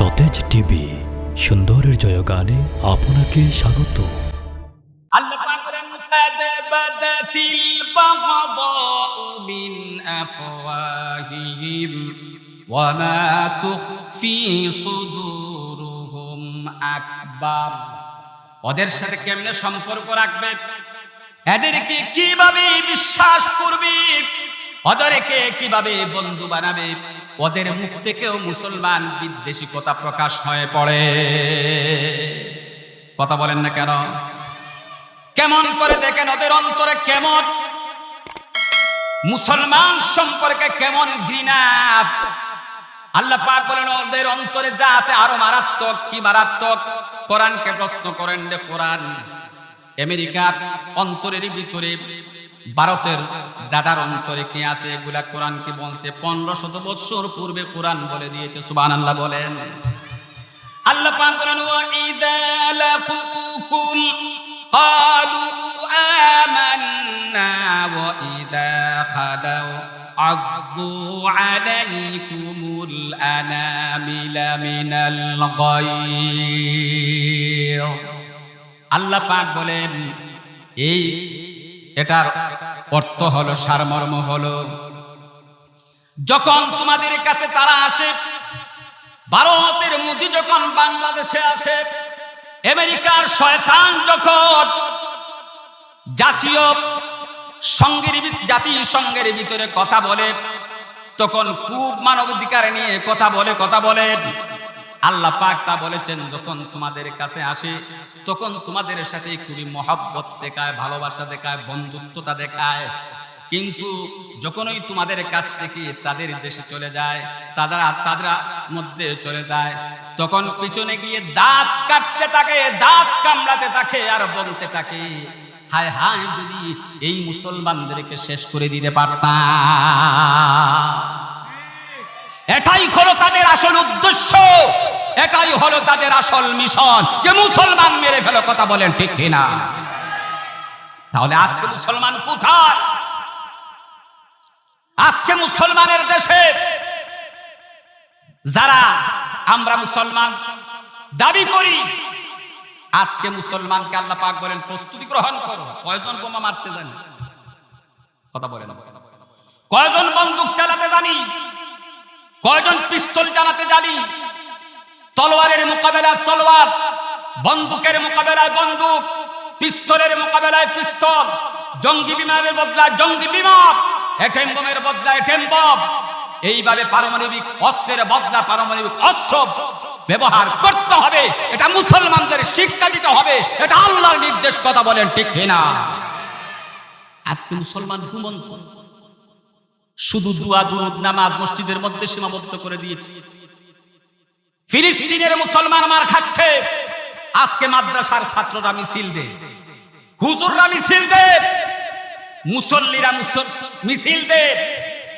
সতেজ টিভি সুন্দরের জয়গানে আপনাকে স্বাগত আল্লাহ পাক বলেন قد بدت البغضاء من أفواههم وما تخفي صدورهم أكبر ওদের সাথে কেমনে সম্পর্ক রাখবে এদেরকে কিভাবে বিশ্বাস করবে ওদেরকে কিভাবে বন্ধু বানাবে ওদের মুখ থেকেও মুসলমান বিদ্বেষী কথা প্রকাশ হয়ে পড়ে। কথা বলেন না কেন? কেমন করে দেখেন ওদের অন্তরে কেমন? মুসলমান সম্পর্কে কেমন ঘৃণা? আল্লাহ পাক বলেন, ওদের অন্তরে যা আছে আরও মারাত্মক। কি মারাত্মক? কোরআনকে প্রশ্ন করেন রে কোরআন আমেরিকার অন্তরের ভিতরে ভারতের দাদার অন্তরে কে আছে? এগুলা কোরআন কি বলছে? পনেরো শত বৎসর পূর্বে কোরআন বলে দিয়েছে সুবান আল্লাহ বলেন। আল্লাহ পাক বলেন ওয়া ইযা লাকুকুম ক্বালু আমান্না ওয়া ইযা খালাউ আদু আলাইকুমুল আনামিলা মিনাল আল্লাহ পাক বলেন, এই এটার অর্থ হলো সারমর্ম হলো। যখন তোমাদের কাছে তারা আসে, ভারতের মুদি যখন বাংলাদেশে আসে, আমেরিকার শয়তান যখন জাতীয় সঙ্গের জাতিসংঘের ভিতরে কথা বলে, তখন খুব মানবাধিকার নিয়ে কথা বলে কথা বলে। আল্লাহ পাক তা বলেছেন, যখন তোমাদের কাছে আসে, তখন তোমাদের সাথে খুবই মহাব্বত দেখায়, ভালোবাসা দেখায়, বন্ধুত্বতা দেখায়। কিন্তু যখনই তোমাদের কাছ থেকে তাদের দেশে চলে যায়, তারা তাদের মধ্যে চলে যায়, তখন পিছনে গিয়ে দাঁত কাটতে থাকে, দাঁত কামড়াতে থাকে আর বলতে থাকে, হায় হায়, যদি এই মুসলমানদেরকে শেষ করে দিতে পারতাম। এটাই হলো তাদের আসল উদ্দেশ্য। এটাই হলো তাদের আসল মিশন। যে মুসলমান মেরে ফেলো কথা বলেন ঠিক কিনা? তাহলে আজকে মুসলমান কোথায়? আজকে মুসলমানের দেশে যারা আমরা মুসলমান দাবি করি, আজকে মুসলমানকে আল্লাহ পাক বলেন, প্রস্তুতি গ্রহণ করো। কয়জন বোমা মারতে জানি? কথা বলেন কয়জন বন্দুক চালাতে জানি? কয়জন পিস্তল চালাতে জানি? তলোয়ারের মোকাবেলায় তলোয়ার, বন্দুকের মোকাবেলায় বন্দুক, পিস্তলের মোকাবেলায় পিস্তল, জঙ্গি বিমানের বদলায় জঙ্গি বিমান, এটেম বোমের বদলায় এটেম বম। এইভাবে পারমাণবিক অস্ত্রের বদলা, পারমাণবিক অস্ত্র ব্যবহার করতে হবে। এটা মুসলমানদের শিক্ষা দিতে হবে। এটা আল্লাহর নির্দেশ, কথা বলেন ঠিক কিনা? আজকে মুসলমান ঘুমন্ত। শুধু দুয়া, দুরুদ, নামাজ মসজিদের মধ্যে সীমাবদ্ধ করে দিয়েছে। ফিলিস্তিনের মুসলমান মার খাচ্ছে। আজকে মাদ্রাসার ছাত্ররা মিছিল দে হুজুররা মিছিল দে মুসল্লিরা মুসল- মিছিল দে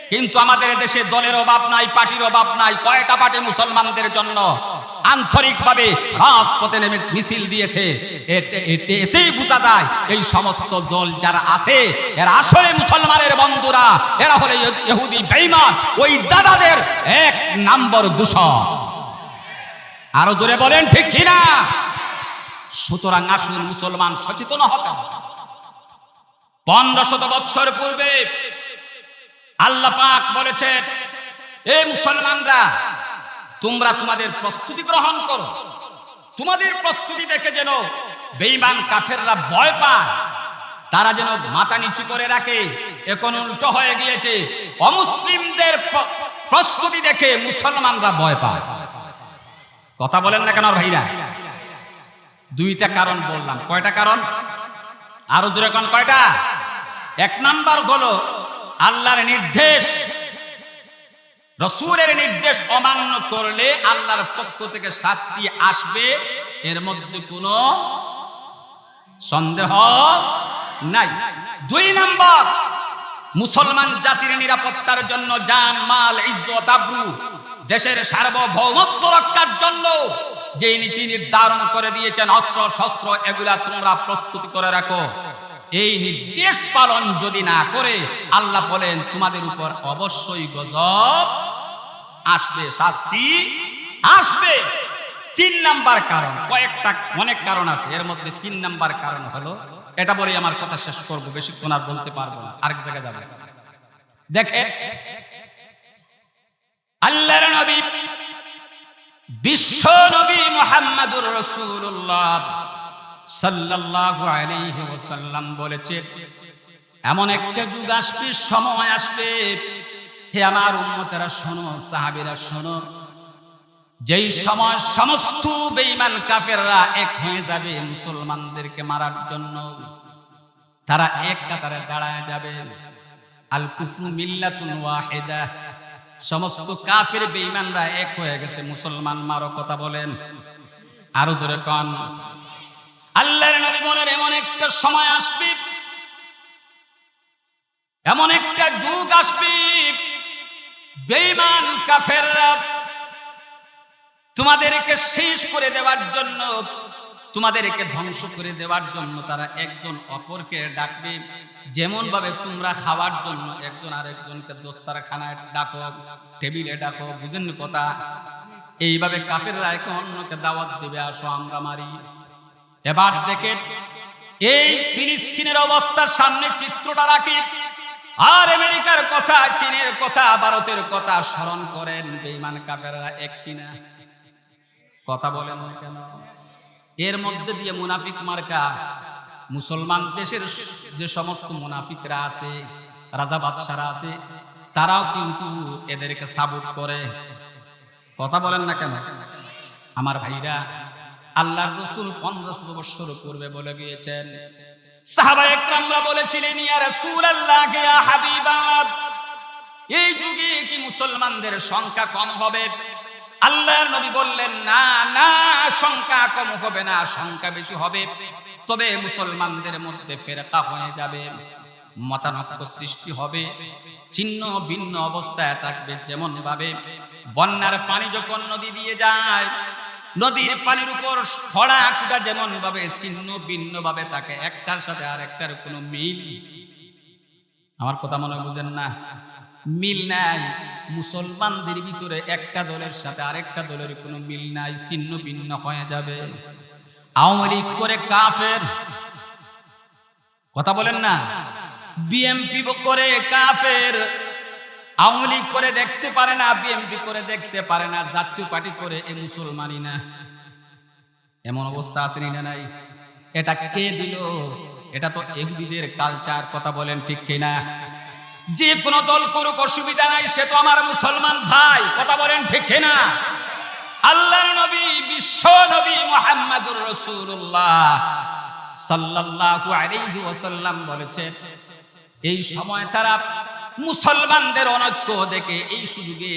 কিন্তু আমাদের দেশে দলের অভাব নাই, পার্টির অভাব নাই, কয়টা পার্টি মুসলমানদের জন্য? আন্তরিকভাবে রাজপথে নেমে মিছিল দিয়েছে। এতে- এতে- এতেই বোঝা যায়, এই সমস্ত দল যারা আছে, এরা আসলে মুসলমানের বন্ধুরা। এরা হলে ইহুদি বেঈমান, ওই দাদাদের এক নম্বর দূষণ। আরও জোরে বলেন, ঠিক কিনা সুতরাং আসুন মুসলমান সচেতন হতে হবে। পনেরো শত বৎসর পূর্বে আল্লাহ পাক বলেছে এ মুসলমানরা তোমরা তোমাদের প্রস্তুতি গ্রহণ করো। তোমাদের প্রস্তুতি দেখে যেন বেঈমান কাফেররা ভয় পায়। তারা যেন মাথা নিচু করে রাখে। এখন উল্টো হয়ে গিয়েছে। অমুসলিমদের প্রস্তুতি দেখে মুসলমানরা ভয় পায়। কথা বলেন না কেন ভাইরা? দুইটা কারণ বললাম। কয়টা কারণ? আরও জোরে কোন কয়টা? এক নাম্বার হলো আল্লাহর নির্দেশ। রসুলের নির্দেশ অমান্য করলে আল্লাহর পক্ষ থেকে শাস্তি আসবে, এর মধ্যে কোনো সন্দেহ নাই। দুই নম্বর, মুসলমান জাতির নিরাপত্তার জন্য জান, মাল, ইজ্জত, আব্রু দেশের সার্বভৌমত্ব রক্ষার জন্য যে নীতি নির্ধারণ করে দিয়েছেন, অস্ত্র, শস্ত্র, এগুলা তোমরা প্রস্তুত করে রাখো। এই নির্দেশ পালন যদি না করে, আল্লাহ বলেন, তোমাদের উপর অবশ্যই গজব আসবে, শাস্তি আসবে। তিন নাম্বার কারণ, কয়েকটা, অনেক কারণ আছে। এর মধ্যে তিন নাম্বার কারণ হলো, এটা বলে আমার কথা শেষ করব, বেশিক্ষণ আর বলতে পারব না, আরেক জায়গায় যাবে। দেখে, আল্লাহর নবী, বিশ্ব নবী মোহাম্মদুর রসুল্লাহ সাল্লাল্লাহু আলাইহি ওয়াসাল্লাম বলেছে, এমন একটা যুগ আসবে, সময় আসবে। হে আমার উম্মতেরা, শোনো, সাহাবীরা, শোনো। যেই সময় সমস্ত বেঈমান কাফেররা এক হয়ে যাবে মুসলমানদেরকে মারার জন্য, তারা এক কাতারে দাঁড়ায় যাবে। আল কুফরু মিল্লাতুন ওয়াহিদা। সমস্ত কাফের বেঈমানরা এক হয়ে গেছে, মুসলমান মারো কথা বলেন। আরও জোরে কন। আল্লাহর নবী বলেন, এমন একটা সময় আসবে, এমন একটা যুগ আসবে, বেঈমান কাফেররা তোমাদেরকে শেষ করে দেওয়ার জন্য, তোমাদেরকে ধ্বংস করে দেওয়ার জন্য তারা একজন অপরকে ডাকবে। যেমন ভাবে তোমরা খাওয়ার জন্য একজন আরেকজনকে দোস্তার খানায় ডাকো, টেবিলে ডাকো, বুঝেন কথা? এইভাবে কাফেররা একে অন্যকে দাওয়াত দেবে, আসো আমরা মারি। এবার দেখেন, এই ফিলিস্তিনের অবস্থার সামনে চিত্রটা রাখি। আর আমেরিকার কথা, চীনের কথা, ভারতের কথা স্মরণ করেন বেইমান কাফেররা এক কিনা। কথা বলেন কেন? এর মধ্যে দিয়ে মুনাফিক মার্কা, মুসলমান দেশের যে সমস্ত মুনাফিকরা আছে, রাজা বাদশারা আছে, তারাও কিন্তু এদেরকে সাপোর্ট করে। কথা বলেন না কেন? আমার ভাইরা আল্লাহর রসুল পঞ্চাশ বৎসর পূর্বে বলে গিয়েছেন। সাহাবা একরামরা বলেছিলেন, ইয়া রাসূলুল্লাহ, ইয়া হাবিবাব এই যুগে কি মুসলমানদের সংখ্যা কম হবে? আল্লাহর নবী বললেন, না না, সংখ্যা কম হবে না, সংখ্যা বেশি হবে। তবে মুসলমানদের মধ্যে ফেরকা হয়ে যাবে, মতানক্য সৃষ্টি হবে, ছিন্ন ভিন্ন অবস্থায় থাকবে যেমন ভাবে বন্যার পানি যখন নদী দিয়ে যায় নদীর পানির উপর খরা কুটা যেমন ভাবে, ছিন্ন ভিন্ন ভাবে থাকে, একটার সাথে আর একটার কোনো মিল আমার কথা মনে বুঝেন না? মিল নাই। মুসলমানদের ভিতরে একটা দলের সাথে আরেকটা দলের কোনো মিল নাই, ছিন্ন ভিন্ন হয়ে যাবে। আওয়ামী করে কাফের। কথা বলেন না? বিএমপি করে কাফের। আওয়ামী করে দেখতে পারে না বিএমপি করে দেখতে পারে না, জাতীয় পার্টি করে এ মুসলমানই না। এমন অবস্থা আছে না নাই? এটা কে দিল? এটা তো এহুদিদের কালচার কথা বলেন ঠিক কিনা? যে কোনো দল করুক, অসুবিধা নাই, সে তো আমার মুসলমান ভাই, কথা বলেন ঠিক কিনা? আল্লাহর নবী, বিশ্ব নবী মুহাম্মদুর রাসূলুল্লাহ সাল্লাল্লাহু আলাইহি ওয়াসাল্লাম বলেছেন, এই সময় তারা মুসলমানদের অনৈক্য দেখে এই সুযোগে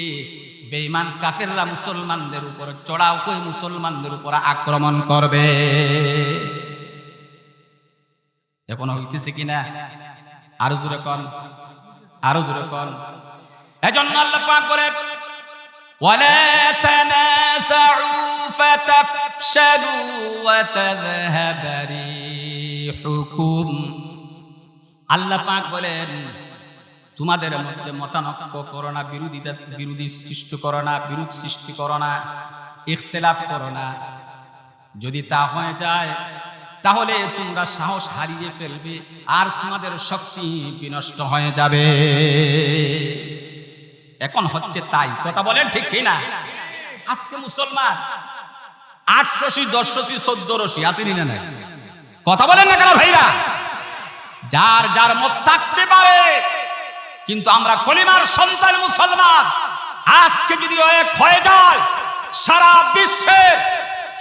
বেঈমান কাফেররা মুসলমানদের উপর চড়াও করে মুসলমানদের উপর আক্রমণ করবে এখন হইতেছে কিনা আরো জোরে কন আরো জোরে কন এজন্য আল্লাহ পাক করে ولا تنازعوا فتفشلوا وتذهب ريحكم আল্লাহ পাক বলেন তোমাদের মধ্যে মতানক্য করো না বিরোধিতা বিরোধী সৃষ্টি করো না, বিরোধ সৃষ্টি করো না, ইখতলাফ করো না। যদি তা হয়ে যায়, তাহলে তোমরা সাহস হারিয়ে ফেলবে, আর তোমাদের শক্তি বিনষ্ট হয়ে যাবে। এখন হচ্ছে তাই, কথা বলেন ঠিক কিনা? আজকে মুসলমান আটশোশি দশশোশি চোদ্দ রশি আসেনি না কথা বলেন না কেন ভাইরা? যার যার মত থাকতে পারে কিন্তু আমরা কলিমার সন্তান মুসলমান। আজকে যদি এক হয়ে যায়, সারা বিশ্বের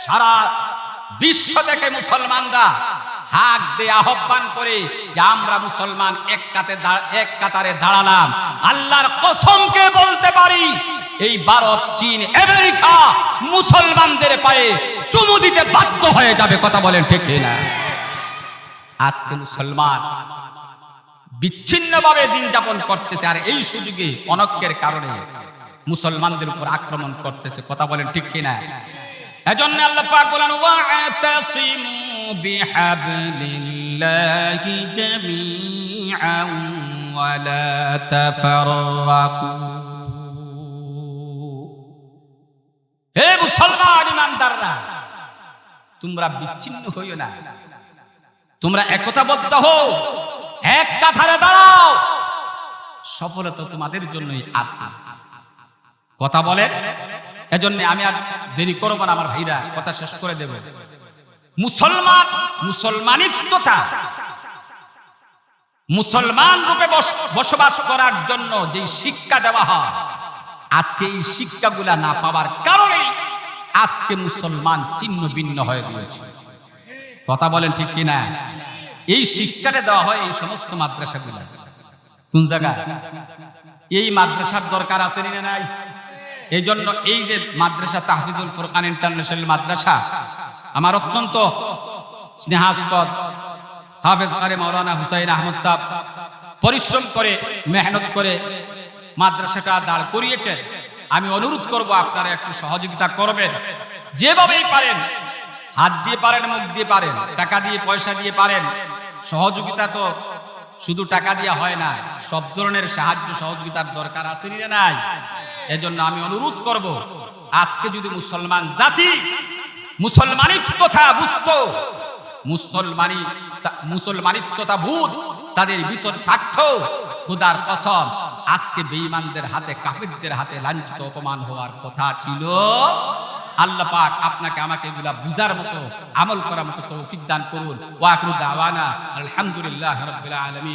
সারা বিশ্ব থেকে মুসলমানরা হাক দিয়ে আহ্বান করে যে আমরা মুসলমান এক কাতে এক কাতারে দাঁড়ালাম। আল্লাহর কসমকে বলতে পারি, এই ভারত, চীন, আমেরিকা মুসলমানদের পায়ে চুমু দিতে বাধ্য হয়ে যাবে, কথা বলেন ঠিক না আজকে মুসলমান বিচ্ছিন্নভাবে দিন যাপন করতেছে আর এই সুযোগে অনক্যের কারণে মুসলমানদের উপর আক্রমণ করতেছে। কথা বলেন ঠিক কিনা? এজন্য আল্লাহ পাক বলেন, ওয়াতাসিমু বিহাবলিল্লাহি জামিআন ওয়া লা তাফাররাকু। হে মুসলমান ইমানদাররা, তোমরা বিচ্ছিন্ন হইও না। তোমরা একতাবদ্ধ হও। এক কাঠারে দাঁড়াও। সফলতা তোমাদের জন্যই আসা কথা বলেন এজন্য আমি আর দেরি করব না আমার ভাইরা, কথা শেষ করে দেব। মুসলমান মুসলমানিত্বতা। মুসলমান রূপে বস- বসবাস করার জন্য যে শিক্ষা দেওয়া হয়, আজকে এই শিক্ষাগুলা না পাওয়ার কারণে আজকে মুসলমান ছিন্ন ভিন্ন হয়ে গিয়েছে। কথা বলেন ঠিক কিনা? এই শিক্ষাটা দেওয়া হয় এই সমস্ত মাদ্রাসাগুলা। কোন জায়গায় এই মাদ্রাসার দরকার আছে না নাই? এই জন্য এই যে মাদ্রাসা তাহফিজুল ফুরকান ইন্টারন্যাশনাল মাদ্রাসা, আমার অত্যন্ত স্নেহাস্পদ হাফেজ কারে মৌলানা হুসাইন আহমদ সাহ পরিশ্রম করে, মেহনত করে মাদ্রাসাটা দাঁড় করিয়েছেন। আমি অনুরোধ করব আপনারা একটু সহযোগিতা করবেন। যেভাবেই পারেন, হাত দিয়ে পারেন, মুখ দিয়ে পারেন, টাকা দিয়ে, পয়সা দিয়ে পারেন। সহযোগিতা তো শুধু টাকা দিয়ে হয় না, সব ধরনের সাহায্য সহযোগিতার দরকার আছে না নাই? এজন্য আমি অনুরোধ করব, আজকে যদি মুসলমান জাতি মুসলমানিত্বতা বুঝতো, মুসলমানি মুসলমানিত্বতা ভূত তাদের ভিতর থাকতো, খুদার কসম, আজকে বেঈমানদের হাতে, কাফিরদের হাতে লাঞ্ছিত, অপমান হওয়ার কথা ছিল। আল্লাহ পাক আপনাকে আমাকে এগুলা বুঝার মতো, আমল করার মতো তৌফিক দান করুন। ওয়াকরু দাওয়ানা, আলহামদুলিল্লাহ রাব্বিল আলামিন।